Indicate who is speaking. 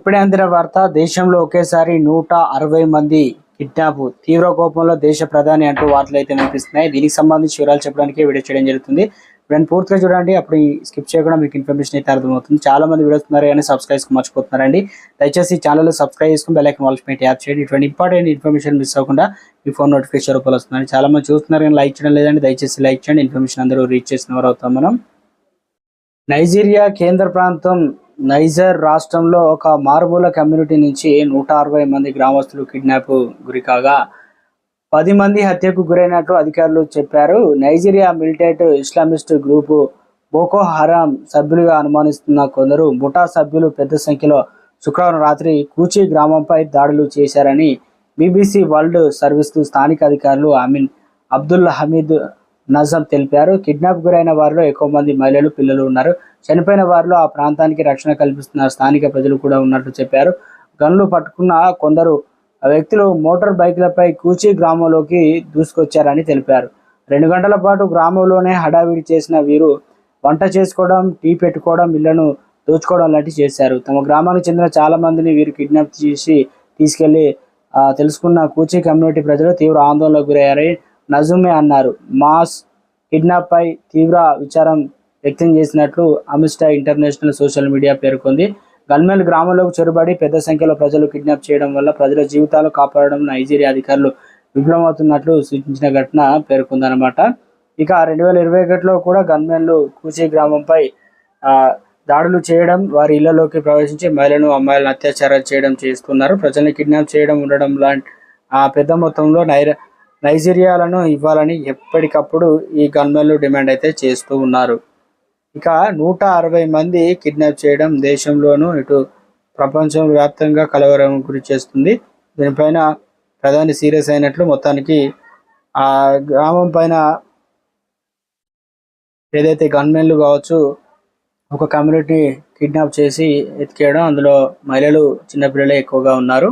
Speaker 1: ఇప్పుడే అందిన వార్త దేశంలో ఒకేసారి నూట అరవై మంది కిడ్నాప్ తీవ్ర కోపంలో దేశ ప్రధాని అంటూ వార్తలు అయితే వినిపిస్తున్నాయి. దీనికి సంబంధించి వివరాలు చెప్పడానికి వీడియో చేయడం జరుగుతుంది. ఇప్పుడు పూర్తిగా చూడండి. అప్పుడు స్కిప్ చేయకుండా మీకు ఇన్ఫర్మేషన్ అయితే అర్థమవుతుంది. చాలా మంది వీడియోస్ ఉన్నారు కానీ సబ్స్క్రైబ్ మర్చిపోతున్నారండి. దయచేసి ఛానల్లో సబ్స్క్రైబ్ చేసుకుని బెల్లైకి ఐకన్ వాల్స్ యాప్ చేయండి. ఇటువంటి ఇంపార్టెంట్ ఇన్ఫర్మేషన్ మిస్ అవ్వకుండా మీ ఫోన్ నోటిఫికేషన్ రూపాయలు వస్తుందండి. చాలా మంది చూస్తున్నారు కానీ లైక్ చేయడం లేదండి. దయచేసి లైక్ చేయండి. ఇన్ఫర్మేషన్ అందరూ రీచ్ చేసిన వారు అవుతాం మనం. నైజీరియా కేంద్ర ప్రాంతం నైజర్ రాష్ట్రంలో ఒక మారుమూల కమ్యూనిటీ నుంచి నూట అరవై మంది గ్రామస్తులు కిడ్నాప్ గురికాగా పది మంది హత్యకు గురైనట్లు అధికారులు చెప్పారు. Nigeria militant Islamist group Boko Haram సభ్యులుగా అనుమానిస్తున్న కొందరు ముఠా సభ్యులు పెద్ద సంఖ్యలో శుక్రవారం రాత్రి కూచి గ్రామంపై దాడులు చేశారని బీబీసీ వరల్డ్ సర్వీస్ స్థానిక అధికారులు అమీన్ అబ్దుల్ హమీద్ నజం తెలిపారు. కిడ్నాప్ గురైన వారిలో ఎక్కువ మంది మహిళలు పిల్లలు ఉన్నారు. చనిపోయిన వారిలో ఆ ప్రాంతానికి రక్షణ కల్పిస్తున్న స్థానిక ప్రజలు కూడా ఉన్నట్లు చెప్పారు. గన్లు పట్టుకున్న కొందరు వ్యక్తులు మోటార్ బైక్లపై కూచి గ్రామంలోకి దూసుకొచ్చారని తెలిపారు. రెండు గంటల పాటు గ్రామంలోనే హడావిడి చేసిన వీరు వంట చేసుకోవడం టీ పెట్టుకోవడం ఇళ్ళను దోచుకోవడం లాంటివి చేశారు. తమ గ్రామానికి చెందిన చాలా మందిని వీరు కిడ్నాప్ చేసి తీసుకెళ్ళి తెలుసుకున్న కూచి కమ్యూనిటీ ప్రజలు తీవ్ర ఆందోళనకు గురయ్యారని నజుమే అన్నారు. మాస్ కిడ్నాప్ పై తీవ్ర విచారం వ్యక్తం చేసినట్లు అమిస్టా ఇంటర్నేషనల్ సోషల్ మీడియా పేర్కొంది. గల్మెల్ గ్రామంలోకి చొరబడి పెద్ద సంఖ్యలో ప్రజలు కిడ్నాప్ చేయడం వల్ల ప్రజల జీవితాలు కాపాడడం నైజీరియా అధికారులు విఫలమవుతున్నట్లు సూచించిన ఘటన పేర్కొందనమాట ఇక రెండు వేల ఇరవై ఒకటిలో కూడా గన్మెన్లు కూచి గ్రామంపై దాడులు చేయడం వారి ఇళ్ళలోకి ప్రవేశించి మహిళలను అమ్మాయిలను అత్యాచారాలు చేయడం చేస్తున్నారు. ప్రజల్ని కిడ్నాప్ చేయడం ఉండడం లాంటి ఆ పెద్ద మొత్తంలో నైర నైజీరియాలను ఇవ్వాలని ఎప్పటికప్పుడు ఈ గన్మెన్లు డిమాండ్ అయితే చేస్తూ ఉన్నారు. ఇక నూట అరవై మంది కిడ్నాప్ చేయడం దేశంలోనూ ఇటు ప్రపంచం వ్యాప్తంగా కలవరం గురి చేస్తుంది. దీనిపైన ప్రధాని సీరియస్ అయినట్లు మొత్తానికి ఆ గ్రామం పైన ఏదైతే గన్మెన్లు కావచ్చు ఒక కమ్యూనిటీ కిడ్నాప్ చేసి ఎతికేయడం అందులో మహిళలు చిన్నపిల్లలే ఎక్కువగా ఉన్నారు.